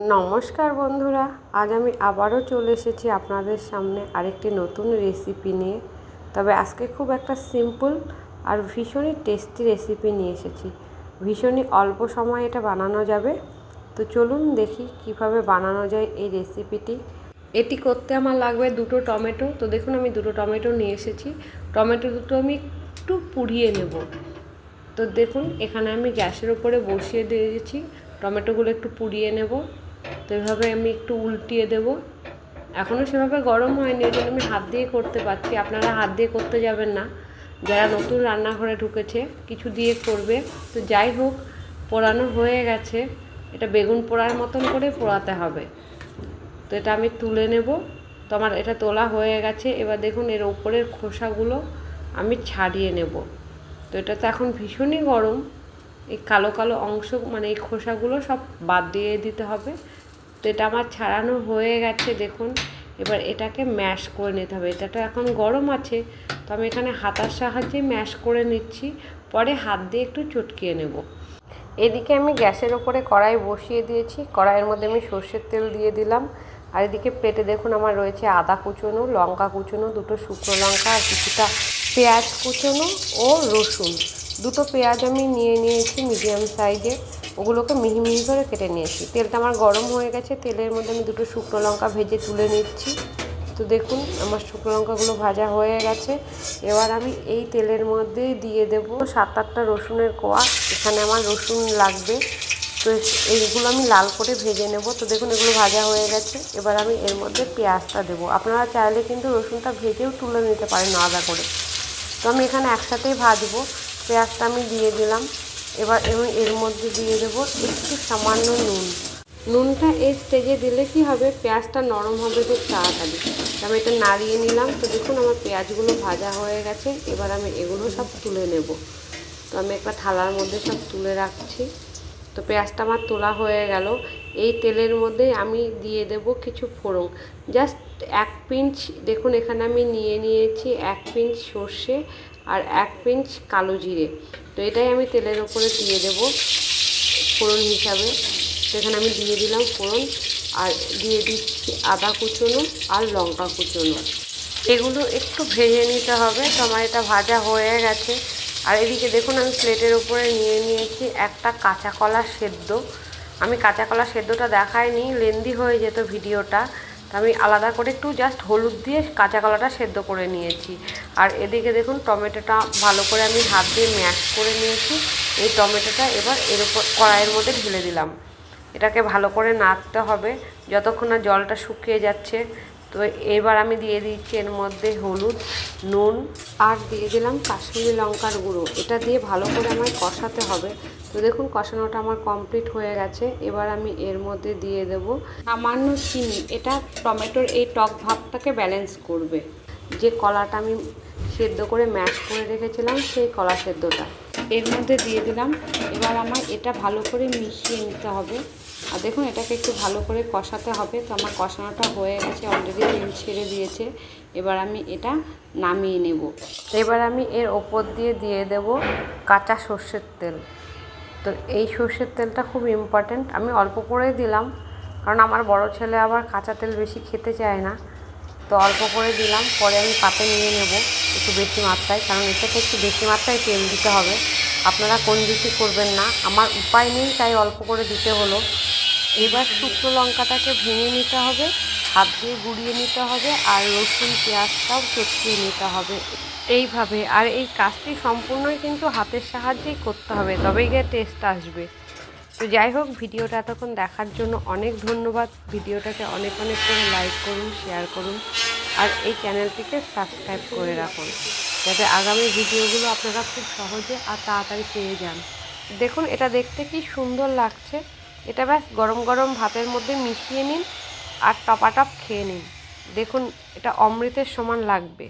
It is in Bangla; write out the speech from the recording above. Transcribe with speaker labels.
Speaker 1: নমস্কার বন্ধুরা, আজ আমি আবারও চলে এসেছি আপনাদের সামনে আরেকটি নতুন রেসিপি নিয়ে। তবে আজকে খুব একটা সিম্পল আর ভীষণই টেস্টি রেসিপি নিয়ে এসেছি। ভীষণই অল্প সময় এটা বানানো যাবে। তো চলুন দেখি কীভাবে বানানো যায় এই রেসিপিটি এটি করতে আমার লাগবে দুটো টমেটো। তো দেখুন আমি দুটো টমেটো নিয়ে এসেছি। টমেটো দুটো আমি একটু পুড়িয়ে নেব। তো দেখুন, এখানে আমি গ্যাসের ওপরে বসিয়ে দিয়েছি। টমেটোগুলো একটু পুড়িয়ে নেব। তো এভাবে আমি একটু উল্টিয়ে দেব। এখনও সেভাবে গরম হয়নি এই জন্য আমি হাত দিয়ে করতে পারছি। আপনারা হাত দিয়ে করতে যাবেন না। যারা নতুন রান্নাঘরে ঢুকেছে, কিছু দিয়ে করবে। তো যাই হোক, পোড়ানো হয়ে গেছে। এটা বেগুন পোড়ার মতন করে পোড়াতে হবে। তো এটা আমি তুলে নেব। তো আমার এটা তোলা হয়ে গেছে। এবার দেখুন, এর ওপরের খোসাগুলো আমি ছাড়িয়ে নেব। তো এটা তো এখন ভীষণই গরম। এই কালো কালো অংশ মানে এই খোসাগুলো সব বাদ দিয়ে দিতে হবে। তো এটা আমার ছাড়ানো হয়ে গেছে, দেখুন। এবার এটাকে ম্যাশ করে নিতে হবে। এটা তো এখন গরম আছে, তো আমি এখানে হাতার সাহায্যে ম্যাশ করে নিচ্ছি। পরে হাত দিয়ে একটু চটকিয়ে নেব। এদিকে আমি গ্যাসের ওপরে কড়াই বসিয়ে দিয়েছি। কড়াইয়ের মধ্যে আমি সর্ষের তেল দিয়ে দিলাম। আর এদিকে প্লেটে দেখুন আমার রয়েছে আদা কুচোনো, লঙ্কা কুচোনো, দুটো শুকনো লঙ্কা, আর কিছুটা পেঁয়াজ কুচোনো ও রসুন। দুটো পেঁয়াজ আমি নিয়ে নিয়েছি মিডিয়াম সাইজে। ওগুলোকে মিহি মিহি করে কেটে নিয়েছি। তেলটা আমার গরম হয়ে গেছে, তেলের মধ্যে আমি দুটো শুকনো লঙ্কা ভেজে তুলে নিচ্ছি। তো দেখুন, আমার শুকনো লঙ্কাগুলো ভাজা হয়ে গেছে। এবার আমি এই তেলের মধ্যে দিয়ে দেব সাত আটটা রসুনের কোয়া। এখানে আমার রসুন লাগবে। তো এইগুলো আমি লাল করে ভেজে নেব। তো দেখুন, এগুলো ভাজা হয়ে গেছে। এবার আমি এর মধ্যে পেঁয়াজটা দেবো। আপনারা চাইলে কিন্তু রসুনটা ভেজেও তুলে নিতে পারেন আলাদা করে। তো আমি এখানে একসাথেই ভাজবো। পেঁয়াজটা আমি দিয়ে দিলাম। এবার আমি এর মধ্যে দিয়ে দেবো একটু সামান্য নুন। নুনটা এই স্টেজে দিলে কি হবে? পেঁয়াজটা নরম হবে খুব তাড়াতাড়ি। আমি এটা নাড়িয়ে নিলাম। তো দেখুন আমার পেঁয়াজগুলো ভাজা হয়ে গেছে। এবার আমি এগুলো সব তুলে নেব। তো আমি একটা থালার মধ্যে সব তুলে রাখছি। তো পেঁয়াজটা আমার তোলা হয়ে গেল। এই তেলের মধ্যে আমি দিয়ে দেব কিছু ফোড়ন। জাস্ট এক পিঞ্চ, দেখুন এখানে আমি নিয়ে নিয়েছি এক পিঞ্চ সর্ষে। আর এক পিঞ্চ কালো জিরে। তো এটাই আমি তেলের ওপরে দিয়ে দেব ফোড়ন হিসাবে। তো এখানে আমি দিয়ে দিলাম ফোড়ন আর দিয়ে দিচ্ছি আদা কুচোনো আর লঙ্কা কুচোনো। এগুলো একটু ভেজে নিতে হবে তো আমার এটা ভাজা হয়ে গেছে। আর এদিকে দেখুন, আমি প্লেটের উপরে নিয়ে নিয়েছি একটা কাঁচা কলা সেদ্ধ। আমি কাঁচা কলা সেদ্ধটা দেখাইনি, লেন্দি হয়ে যেত ভিডিওটা। আমি আলাদা করে একটু জাস্ট হলুদ দিয়ে কাঁচা কলাটা সেদ্ধ করে নিয়েছি। আর এদিকে দেখুন টমেটোটা ভালো করে আমি হাত দিয়ে ম্যাশ করে নিয়েছি। এই টমেটোটা এবার এর উপর কড়াইয়ের মধ্যে ঢেলে দিলাম। এটাকে ভালো করে নাড়তে হবে। যতক্ষণ না জলটা শুকিয়ে যাচ্ছে তো এবার আমি দিয়ে দিচ্ছি এর মধ্যে হলুদ, নুন আর দিয়ে দিলাম কাশ্মীরি লঙ্কার গুঁড়ো। এটা দিয়ে ভালো করে আমায় কষাতে হবে। তো দেখুন কষানোটা আমার কমপ্লিট হয়ে গেছে। এবার আমি এর মধ্যে দিয়ে দেব সামান্য চিনি। এটা টমেটোর এই টক ভাবটাকে ব্যালেন্স করবে। যে কলাটা আমি সেদ্ধ করে ম্যাশ করে রেখেছিলাম, সেই কলা সেদ্ধটা। এর মধ্যে দিয়ে দিলাম। এবার আমার এটা ভালো করে মিশিয়ে নিতে হবে। আর দেখুন, এটাকে একটু ভালো করে কষাতে হবে। তো আমার কষানোটা হয়ে গেছে অলরেডি তেল ছেড়ে দিয়েছে। এবার আমি এটা নামিয়ে নেব। এবার আমি এর ওপর দিয়ে দিয়ে দেব কাঁচা সর্ষের তেল। তো এই সর্ষের তেলটা খুব ইম্পর্ট্যান্ট আমি অল্প করেই দিলাম, কারণ আমার বড় ছেলে আবার কাঁচা তেল বেশি খেতে চায় না। তো অল্প করে দিলাম, পরে আমি পাতে নিয়ে নেব একটু বেশি মাত্রায়, কারণ এটাতে একটু বেশি মাত্রায় তেল দিতে হবে। আপনারা কোন বেশি করবেন না। আমার উপায় নেই তাই অল্প করে দিতে হলো। এবার শুকনো লঙ্কাটাকে ভেঙে নিতে হবে, হাত দিয়ে গুঁড়িয়ে নিতে হবে আর রসুন, পেঁয়াজটাও চটকিয়ে নিতে হবে। এইভাবে আর এই কাজটি সম্পূর্ণই কিন্তু হাতের সাহায্যেই করতে হবে, তবেই গিয়ে টেস্ট আসবে। তো যাই হোক, ভিডিওটা এতক্ষণ দেখার জন্য অনেক ধন্যবাদ। ভিডিওটাকে অনেক অনেক করে লাইক করুন শেয়ার করুন, আর এই চ্যানেলটিকে সাবস্ক্রাইব করে রাখুন, যাতে আগামী ভিডিওগুলো আপনারা খুব সহজে আর তাড়াতাড়ি পেয়ে যান। দেখুন, এটা দেখতে কি সুন্দর লাগছে। এটা ব্যাস গরম গরম ভাতের মধ্যে মিশিয়ে নিন আর টপাটপ খেয়ে নিন। দেখুন এটা অমৃতের সমান লাগবে।